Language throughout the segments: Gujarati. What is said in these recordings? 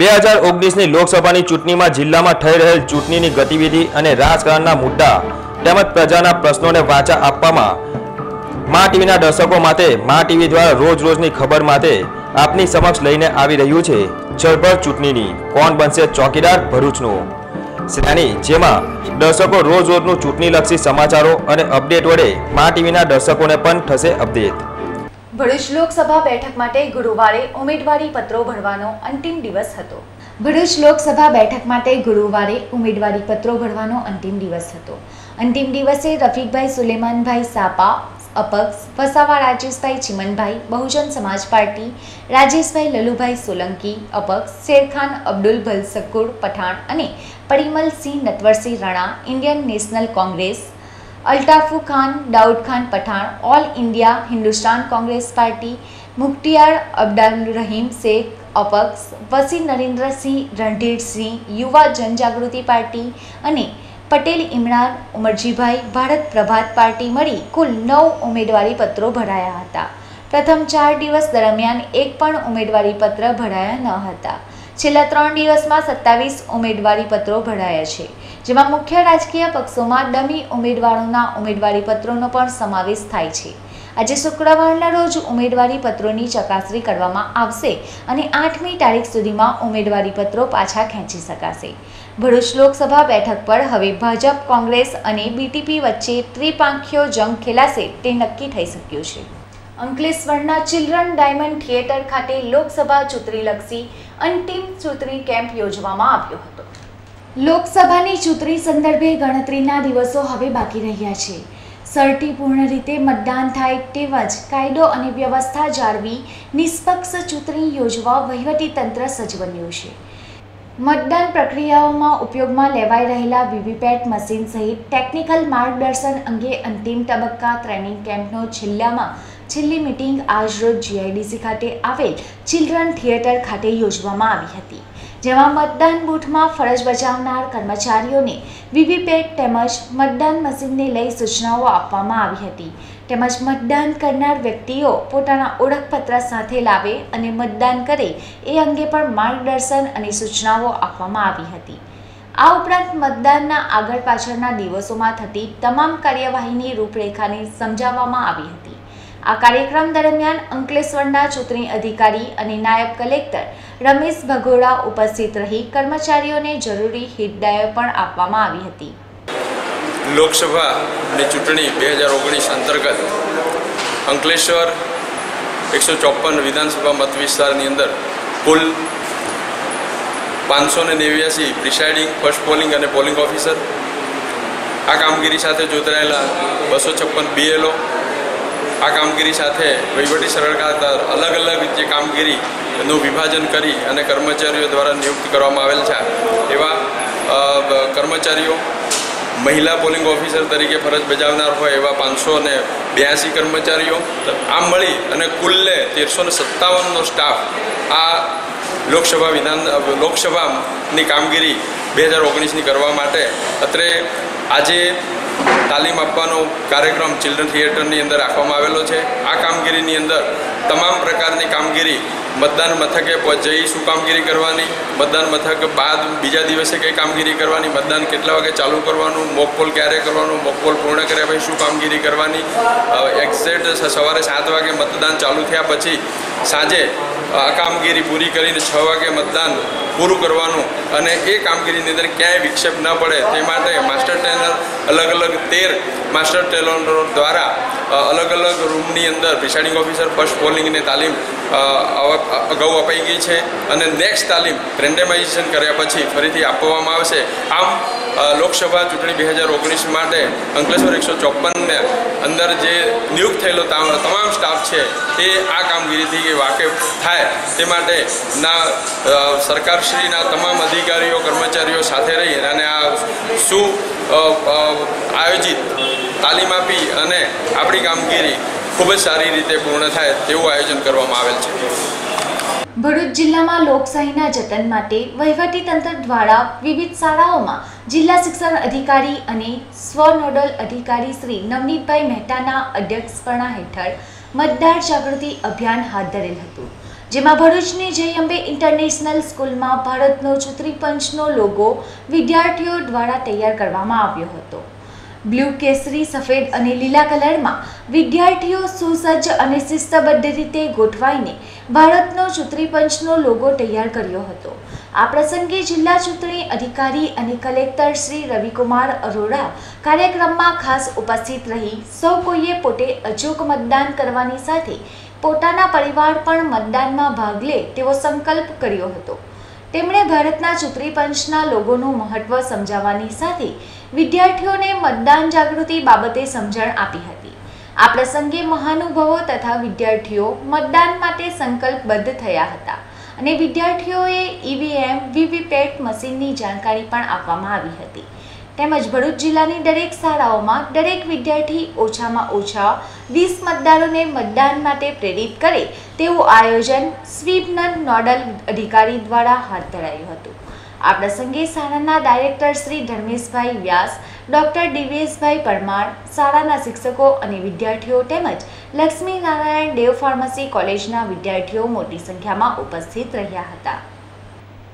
બે હજાર ઓગણીસની લોકસભાની ચૂંટણીમાં જિલ્લામાં થઈ રહેલ ચૂંટણીની ગતિવિધિ અને રાજકારણના મુદ્દા તેમજ પ્રજાના પ્રશ્નોને વાચા આપવામાં મા ટીવીના દર્શકો માટે, મા ટીવી દ્વારા રોજ રોજની ખબર માટે આપની સમક્ષ લઈને આવી રહ્યું છે જળભર ચૂંટણીની. કોણ બનશે ચોકીદાર? ભરૂચનું. શ્રેણી જેમાં દર્શકો રોજ રોજનું ચૂંટણીલક્ષી સમાચારો અને અપડેટ વડે મા ટીવીના દર્શકોને પણ થશે અપડેટ. ભરૂચ લોકસભા બેઠક માટે ગુરુવારે ઉમેદવારી પત્રો ભરવાનો અંતિમ દિવસ હતો. ભરૂચ લોકસભા બેઠક માટે ગુરુવારે ઉમેદવારી પત્રો ભરવાનો અંતિમ દિવસ હતો. અંતિમ દિવસે રફીકભાઈ સુલેમાનભાઈ સાપા, અપક્ષ, વસાવા રાજેશભાઈ ચિમનભાઈ, બહુજન સમાજ પાર્ટી, રાજેશભાઈ લલુભાઈ સોલંકી, અપક્ષ, શેરખાન, અબ્દુલ ભલસકુર પઠાણ અને Parimalsinh Natwarsinh Rana, Indian National Congress Altaf Khan, Daud Khan Pathan, all India, Hindustan Congress party, Mukhtiyar Abdal Rahim, Sheikh, અપક્ષ, વસી નરેન્દ્રસિંહ રણધીરસિંહ યુવા જનજાગૃતિ પાર્ટી અને પટેલ ઇમરાન, ઉમરજીભાઈ, ભારત પ્રભાત પાર્ટી મળી કુલ નવ ઉમેદવારી પત્રો ભરાયા હતા. પ્રથમ ચાર દિવસ દરમિયાન એક પણ ઉમેદવારી પત્ર ભરાયા ન હતા. છેલ્લા ત્રણ દિવસમાં સત્તાવીસ ઉમેદવારી પત્રો ભરાયા છે. જેમાં મુખ્ય રાજકીય પક્ષોમાં ડમી ઉમેદવારોના ઉમેદવારી પત્રોનો પણ સમાવેશ થાય છે. આજે શુક્રવારના રોજ ઉમેદવારી પત્રોની ચકાસણી કરવામાં આવશે અને આઠમી તારીખ સુધીમાં ઉમેદવારી પત્રો પાછા ખેંચી શકાશે. ભરૂચ લોકસભા બેઠક પર હવે ભાજપ, કોંગ્રેસ અને બીટીપી વચ્ચે ત્રિપાંખ્યો જંગ ખેલાશે તે નક્કી થઈ શક્યું છે. અંકલેશ્વરના ચિલ્ડ્રન ડાયમંડ થિયેટર ખાતે લોકસભા ચૂંટણીલક્ષી અંતિમ ચૂંટણી કેમ્પ યોજવામાં આવ્યો હતો. લોકસભાની ચૂંટણી સંદર્ભે ગણતરીના દિવસો હવે બાકી રહ્યા છે. સર્ટીપૂર્ણ રીતે મતદાન થાય તેમજ કાયદો અને વ્યવસ્થા જાળવી નિષ્પક્ષ ચૂંટણી યોજવા વહીવટીતંત્ર સજ્જ બન્યું છે. મતદાન પ્રક્રિયાઓમાં ઉપયોગમાં લેવાઈ રહેલા વીવીપેટ મશીન સહિત ટેકનિકલ માર્ગદર્શન અંગે અંતિમ તબક્કા ટ્રેનિંગ કેમ્પનો છેલ્લામાં છેલ્લી મિટિંગ આજરોજ જીઆઈડીસી ખાતે આવેલ ચિલ્ડ્રન થિયેટર ખાતે યોજવામાં આવી હતી. જેમાં મતદાન બૂથમાં ફરજ બજાવનાર કર્મચારીઓને વીવીપેટ તેમજ મતદાન મશીનને લઈ સૂચનાઓ આપવામાં આવી હતી. તેમજ મતદાન કરનાર વ્યક્તિઓ પોતાના ઓળખપત્ર સાથે લાવે અને મતદાન કરે એ અંગે પણ માર્ગદર્શન અને સૂચનાઓ આપવામાં આવી હતી. આ ઉપરાંત મતદાનના આગળ પાછળના દિવસોમાં થતી તમામ કાર્યવાહીની રૂપરેખાને સમજાવવામાં આવી હતી. આ કાર્યક્રમ દરમિયાન અંકલેશ્વરના ચૂંટણી અધિકારી અને નાયબ કલેક્ટર રમેશ ભગોડા ઉપસ્થિત રહી કર્મચારીઓને જરૂરી હિતદાયો પણ આપવામાં આવી હતી. લોકસભા અને ચૂંટણી બે હજાર ઓગણીસ અંતર્ગત અંકલેશ્વર એકસો ચોપન વિધાનસભા મત વિસ્તારની અંદર કુલ પાંચસો ને નેવ્યાસી પ્રિસાઇડિંગ, ફર્સ્ટ પોલિંગ અને પોલિંગ ઓફિસર. આ કામગીરી સાથે જોતરાયેલા બસો છપ્પન બીએલઓ આ કામગીરી સાથે વહીવટી સરળતા અલગ અલગ જે કામગીરીનું વિભાજન કરી અને કર્મચારીઓ દ્વારા નિયુક્ત કરવામાં આવેલ છે. એવા કર્મચારીઓ મહિલા પોલિંગ ઓફિસર તરીકે ફરજ બજાવનાર હોય એવા પાંચસો ને બ્યાસી કર્મચારીઓ આમ મળી અને કુલ્લે તેરસો ને સત્તાવનનો સ્ટાફ આ લોકસભા વિધાન લોકસભાની કામગીરી બે હજાર ઓગણીસની કરવા માટે અત્રે આજે તાલીમ આપવાનો કાર્યક્રમ ચિલ્ડ્રન થિયેટરની અંદર રાખવામાં આવેલો છે. આ કામગીરીની અંદર તમામ પ્રકારની કામગીરી મતદાન મથકે જઈ શું કામગીરી કરવાની, મતદાન મથક બાદ બીજા દિવસે કઈ કામગીરી કરવાની, મતદાન કેટલા વાગે ચાલુ કરવાનું, મોકપોલ ક્યારે કરવાનું, મોકપોલ પૂર્ણ કર્યા પછી શું કામગીરી કરવાની એક્ઝેક્ટ સવારે સાત વાગે મતદાન ચાલુ થયા પછી સાંજે આ કામગીરી પૂરી કરીને છ વાગે મતદાન પૂરું કરવાનું અને એ કામગીરીની અંદર ક્યાંય વિક્ષેપ ન પડે. તે માટે માસ્ટર ટ્રેનર અલગ અલગ તેર માસ્ટર ટ્રેનરો દ્વારા અલગ અલગ રૂમની અંદર પ્રિસાઇડિંગ ઓફિસર, ફર્સ્ટ પોલિંગની તાલીમ અગાઉ અપાઈ ગઈ છે અને નેક્સ્ટ તાલીમ રેન્ડમાઇઝેશન કર્યા પછી ફરીથી આપવામાં આવશે. આમ લોકસભા ચૂંટણી બે હજાર ઓગણીસ માટે અંકલેશ્વર એકસો ચોપનને અંદર જે નિયુક્ત થયેલો તમામ સ્ટાફ છે, એ આ કામગીરીથી વાકેફ થાય. તે માટે ના સરકારશ્રીના તમામ અધિકારીઓ, કર્મચારીઓ સાથે રહી અને આ શું આયોજિત તાલીમ આપી અને આપણી કામગીરી ખૂબ જ સારી રીતે પૂર્ણ થાય તેવું આયોજન કરવામાં આવેલ છે. ભરૂચ જિલ્લામાં લોકશાહીના જતન માટે વહીવટીતંત્ર દ્વારા વિવિધ શાળાઓમાં જિલ્લા શિક્ષણ અધિકારી અને સ્વ નોડલ અધિકારી શ્રી નવનીતભાઈ મહેતાના અધ્યક્ષપણા હેઠળ મતદાર જાગૃતિ અભિયાન હાથ ધરેલ હતું, જેમાં ભરૂચની જય અંબે ઇન્ટરનેશનલ સ્કૂલમાં ભારતનો ચૂંટણી પંચનો લોગો વિદ્યાર્થીઓ દ્વારા તૈયાર કરવામાં આવ્યો હતો. બ્લુ કેસરી, સફેદ અને લીલા કલરમાં વિદ્યાર્થીઓ સુસજ્જ અને શિસ્તબદ્ધ રીતે ગોઠવાઈને ભારતનો ચૂંટણી પંચનો લોગો તૈયાર કર્યો હતો. આ પ્રસંગે જિલ્લા ચૂંટણી અધિકારી અને કલેક્ટર શ્રી રવિકુમાર અરોરા કાર્યક્રમમાં ખાસ ઉપસ્થિત રહી સૌ કોઈએ પોતે અચૂક મતદાન કરવાની સાથે પોતાના પરિવાર પણ મતદાનમાં ભાગ લે તેવો સંકલ્પ કર્યો હતો. તેમણે ભારતના ચૂંટણી પંચના લોગોનું મહત્વ સમજાવવાની સાથે વિદ્યાર્થીઓને મતદાન જાગૃતિ બાબતે સમજણ આપી હતી. આ પ્રસંગે મહાનુભાવો તથા વિદ્યાર્થીઓ મતદાન માટે સંકલ્પબદ્ધ થયા હતા. અને વિદ્યાર્થીઓએ ઈવીએમ વીવીપેટ મશીનની જાણકારી પણ આપવામાં આવી હતી. તેમજ ભરૂચ જિલ્લાની દરેક શાળાઓમાં દરેક વિદ્યાર્થી ઓછામાં ઓછા વીસ મતદારોને મતદાન માટે પ્રેરિત કરે તેવું આયોજન સ્વીપનન નોડલ અધિકારી દ્વારા હાથ ધરાયું હતું. આ પ્રસંગે શાળાના ડાયરેક્ટર શ્રી ધર્મેશભાઈ વ્યાસ ડોક્ટર ડીવીએસભાઈ પરમાર, શાળાના શિક્ષકો અને વિદ્યાર્થીઓ તેમજ લક્ષ્મી નારાયણ દેવ ફાર્મસી કોલેજના વિદ્યાર્થીઓ મોટી સંખ્યામાં ઉપસ્થિત રહ્યા હતા.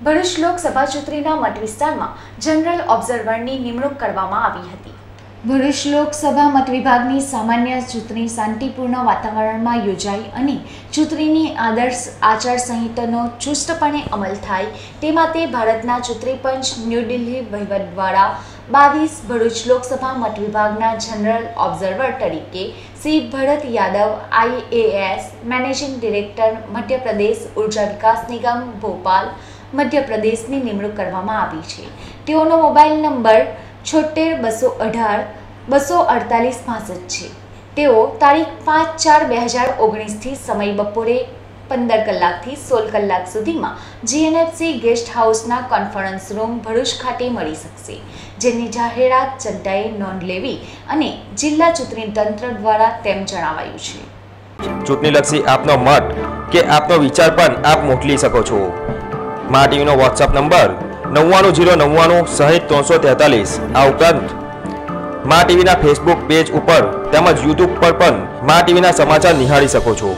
ભરૂચ લોકસભા ચૂંટણીના મત વિસ્તારમાં જનરલ ઓબ્ઝર્વરની નિમણૂક કરવામાં આવી હતી. ભરૂચ લોકસભા મત વિભાગની સામાન્ય ચૂંટણી શાંતિપૂર્ણ વાતાવરણમાં યોજાઈ અને ચૂંટણીની આદર્શ આચાર સંહિતાનો ચુસ્તપણે અમલ થાય તે માટે ભારતના ચૂંટણી પંચ ન્યૂ દિલ્હી વહીવટ દ્વારા બાવીસ ભરૂચ લોકસભા મત વિભાગના જનરલ ઓબ્ઝર્વર તરીકે Shri Bharat Yadav IAS managing director, Madhya Pradesh Urja Vikas Nigam, Bhopal, મધ્યપ્રદેશની નિમણૂક કરવામાં આવી છે. તેઓનો મોબાઈલ નંબર છોતેર બસો અઢાર, બસો અડતાલીસ, પાસઠ છે. તેઓ તારીખ પાંચ ચાર બે હજાર ઓગણીસથી સમય બપોરે પંદર કલાકથી સોળ કલાક સુધીમાં જીએનએફસી ગેસ્ટ હાઉસના કોન્ફરન્સ રૂમ ભરૂચ ખાતે મળી શકશે, જેની જાહેરાત જનતાએ નોંધ લેવી અને જિલ્લા ચૂંટણી તંત્ર દ્વારા તેમ જણાવાયું છે. ચૂંટણીલક્ષી આપનો મત કે આપનો વિચાર પણ આપ મોકલી શકો છો. મા વોટ્સઅપ નંબર નવ્વાણું જીરો નવ્વાણું સહિત ત્રણસો તેતાલીસ. આ ઉપરાંત મા ટીવીના ફેસબુક પેજ ઉપર તેમજ યુટ્યુબ પર પણ મા ટીવીના સમાચાર નિહાળી શકો છો.